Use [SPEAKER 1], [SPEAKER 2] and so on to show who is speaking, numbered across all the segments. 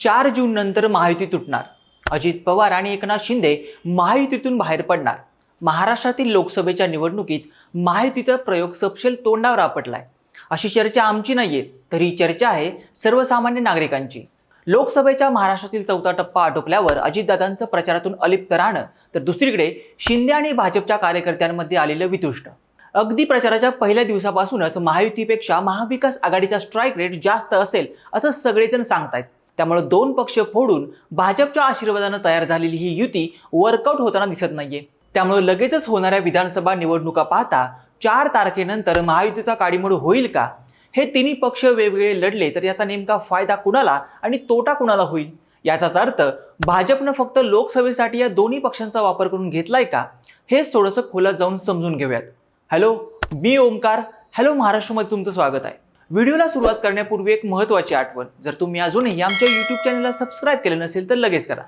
[SPEAKER 1] चार जून नंतर महायुती तुटणार. अजित पवार आणि एकनाथ शिंदे महायुतीतून बाहेर पडणार. महाराष्ट्रातील लोकसभेच्या निवडणुकीत महायुतीचा प्रयोग सपशेल तोंडावर आपटलाय. अशी चर्चा आमची नाहीये तर ही चर्चा आहे सर्वसामान्य नागरिकांची. लोकसभेच्या महाराष्ट्रातील चौथा टप्पा आटोपल्यावर अजितदादांचं प्रचारातून अलिप्त राहणं तर दुसरीकडे शिंदे आणि भाजपच्या कार्यकर्त्यांमध्ये आलेलं वितुष्ट. अगदी प्रचाराच्या पहिल्या दिवसापासूनच महायुतीपेक्षा महाविकास आघाडीचा स्ट्राईक रेट जास्त असेल असं सगळेजण सांगतायत. त्यामुळे दोन पक्ष फोडून भाजपच्या आशीर्वादानं तयार झालेली ही युती वर्कआउट होताना दिसत नाहीये. त्यामुळे लगेचच होणाऱ्या विधानसभा निवडणुका पाहता चार तारखेनंतर महायुतीचा काडीमोड होईल का? हे तिन्ही पक्ष वेगवेगळे लढले तर याचा नेमका फायदा कुणाला आणि तोटा कुणाला होईल? याचाच अर्थ भाजपनं फक्त लोकसभेसाठी या दोन्ही पक्षांचा वापर करून घेतलाय का? हे थोडंसं खोलात जाऊन समजून घेऊयात. हॅलो मी ओमकार हॅलो महाराष्ट्रामध्ये तुमचं स्वागत आहे. व्हिडिओला सुरुवात करण्यापूर्वी एक महत्त्वाची आठवण. जर तुम्ही अजूनही आमच्या यूट्यूब चॅनलला सबस्क्राईब केलं नसेल तर लगेच करा.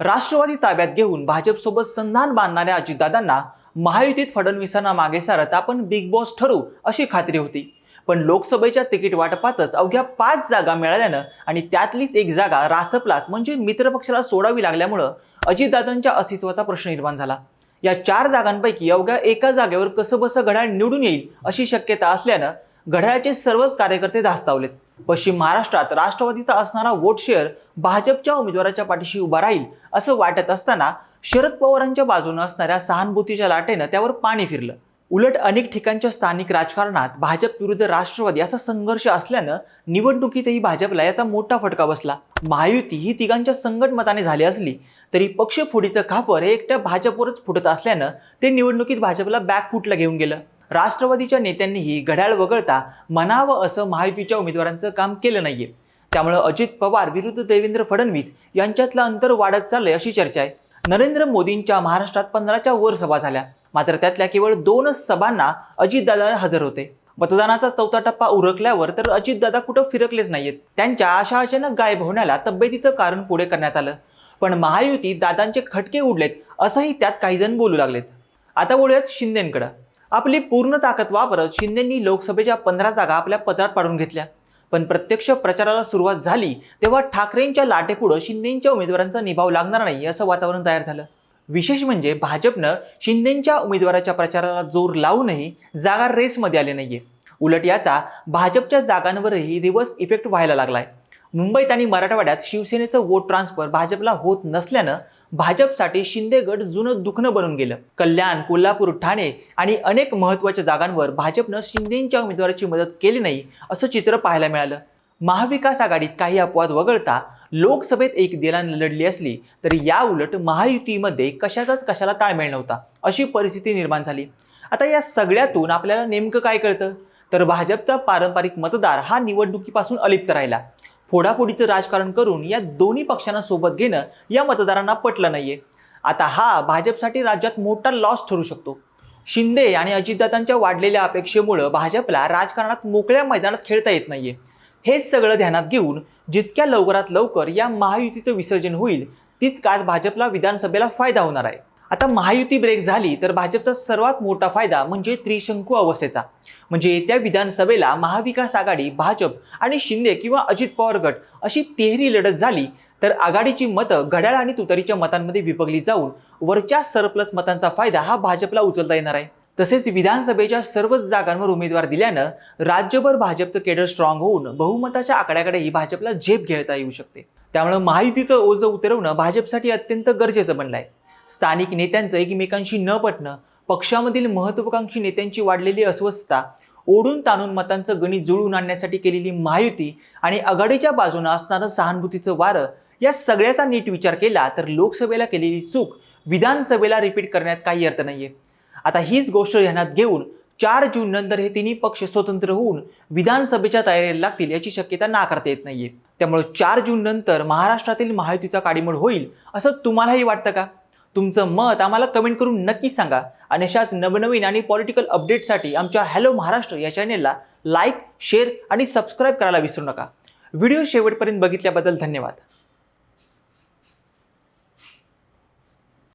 [SPEAKER 1] राष्ट्रवादी ताब्यात घेऊन भाजपसोबत संधान बांधणाऱ्या अजितदादांना महायुतीत फडणवीसांना मागे सारत आपण बिग बॉस ठरू अशी खात्री होती. पण लोकसभेच्या तिकीट वाटपातच अवघ्या पाच जागा मिळाल्यानं आणि त्यातलीच एक जागा रासपलाच म्हणजे मित्रपक्षाला सोडावी लागल्यामुळं अजितदादांच्या अस्तित्वाचा प्रश्न निर्माण झाला. या चार जागांपैकी अवघ्या एका जागेवर कसं बसं घड्याळ निवडून येईल अशी शक्यता असल्यानं घड्याळाचे सर्वच कार्यकर्ते धास्तावलेत. पश्चिम महाराष्ट्रात राष्ट्रवादीचा असणारा वोट शेअर भाजपच्या उमेदवाराच्या पाठीशी उभा राहील असं वाटत असताना शरद पवारांच्या बाजूने असणाऱ्या सहानुभूतीच्या लाटेनं त्यावर पाणी फिरलं. उलट अनेक ठिकाणच्या स्थानिक राजकारणात भाजप विरुद्ध राष्ट्रवादी असा संघर्ष असल्यानं निवडणुकीतही भाजपला याचा मोठा फटका बसला. महायुती ही तिघांच्या संकट मताने झाली असली तरी पक्ष फुडीचं खापर हे एकट्या भाजपवरच फुटत असल्यानं ते निवडणुकीत भाजपला बॅकफुटला घेऊन गेलं. राष्ट्रवादीच्या नेत्यांनीही घड्याळ वगळता म्हणावं असं महायुतीच्या उमेदवारांचं काम केलं नाहीये. त्यामुळं अजित पवार विरुद्ध देवेंद्र फडणवीस यांच्यातलं अंतर वाढत चाललंय अशी चर्चा आहे. नरेंद्र मोदींच्या महाराष्ट्रात पंधराच्या वर सभा झाल्या. मात्र त्यातल्या केवळ दोनच सभांना अजितदादा हजर होते. मतदानाचा चौथा टप्पा उरकल्यावर तर अजितदादा कुठं फिरकलेच नाहीयेत. त्यांच्या आशा अचानक गायब होण्याला तब्येतीचं कारण पुढे करण्यात आलं. पण महायुतीत दादांचे खटके उडलेत असंही त्यात काही जण बोलू लागलेत. आता बोलूयात शिंदेकडं. आपली पूर्ण ताकद वापरत शिंदेंनी लोकसभेच्या पंधरा जागा आपल्या पदरात पाडून घेतल्या. पण प्रत्यक्ष प्रचाराला सुरुवात झाली तेव्हा ठाकरेंच्या लाटेपुढं शिंदेंच्या उमेदवारांचा निभाव लागणार नाही असं वातावरण तयार झालं. विशेष म्हणजे भाजपनं शिंदेंच्या उमेदवाराच्या प्रचाराला जोर लावूनही जागा रेसमध्ये आले नाहीये. उलट याचा भाजपच्या जागांवरही रिव्हर्स इफेक्ट व्हायला लागलाय. मुंबईत आणि मराठवाड्यात शिवसेनेचं वोट ट्रान्सफर भाजपला होत नसल्यानं भाजपसाठी शिंदे गट जुनं दुखणं बनून गेलं. कल्याण कोल्हापूर ठाणे आणि अनेक महत्त्वाच्या जागांवर भाजपनं शिंदेंच्या उमेदवाराची मदत केली नाही असं चित्र पाहायला मिळालं. महाविकास आघाडीत काही अपवाद वगळता लोकसभेत एक दिलान लढली असली तरी या उलट महायुतीमध्ये कशाचाच कशाला ताळमेळ नव्हता अशी परिस्थिती निर्माण झाली. आता या सगळ्यातून आपल्याला नेमकं काय कळतं? तर भाजपचा पारंपरिक मतदार हा निवडणुकीपासून अलिप्त राहिला. फोडाफोडीचं राजकारण करून या दोन्ही पक्षांना सोबत घेणं या मतदारांना पटलं नाहीये. आता हा भाजपसाठी राज्यात मोठा लॉस ठरू शकतो. शिंदे आणि अजितदादांच्या वाढलेल्या अपेक्षेमुळं भाजपला राजकारणात मोकळ्या मैदानात खेळता येत नाहीये. हेच सगळं ध्यानात घेऊन जितक्या लवकरात लवकर या महायुतीचं विसर्जन होईल तितकाच भाजपला विधानसभेला फायदा होणार आहे. आता महायुती ब्रेक झाली तर भाजपचा सर्वात मोठा फायदा म्हणजे त्रिशंकू अवस्थेचा. म्हणजे येत्या विधानसभेला महाविकास आघाडी भाजप आणि शिंदे किंवा अजित पवार गट अशी तिहेरी लढत झाली तर आघाडीची मतं घड्याळ आणि तुतारीच्या मतांमध्ये विभागली जाऊन वरच्या सरप्लस मतांचा फायदा हा भाजपला उचलता येणार आहे. तसेच विधानसभेच्या सर्वच जागांवर उमेदवार दिल्यानं राज्यभर भाजपचं केडर स्ट्रॉंग होऊन बहुमताच्या आकड्याकडेही भाजपला झेप घेता येऊ शकते. त्यामुळे महायुतीचं ओझं उतरवणं भाजपसाठी अत्यंत गरजेचं बनलं आहे स्थानिक नेत्यांचं एकमेकांशी न पटणं पक्षामधील महत्वाकांक्षी नेत्यांची वाढलेली अस्वस्थता ओढून ताणून मतांचं गणित जुळवून आणण्यासाठी केलेली महायुती आणि आघाडीच्या बाजूनं असणारं सहानुभूतीचं वारं या सगळ्याचा नीट विचार केला तर लोकसभेला केलेली चूक विधानसभेला रिपीट करण्यात काही अर्थ नाहीये. आता हीच गोष्ट ध्यानात घेऊन चार जून नंतर हे तिन्ही पक्ष स्वतंत्र होऊन विधानसभेच्या तयारीला लागतील याची शक्यता नाकारता येत नाहीये. त्यामुळे चार जून नंतर महाराष्ट्रातील महायुतीचा काडीमोड होईल असं तुम्हालाही वाटतं का? तुमचं मत आम्हाला कमेंट करून नक्कीच सांगा. आणि अशाच नवनवीन आणि पॉलिटिकल अपडेटसाठी आमच्या हॅलो महाराष्ट्र या चॅनेलला लाईक शेअर आणि सबस्क्राईब करायला विसरू नका. व्हिडिओ शेवटपर्यंत बघितल्याबद्दल धन्यवाद.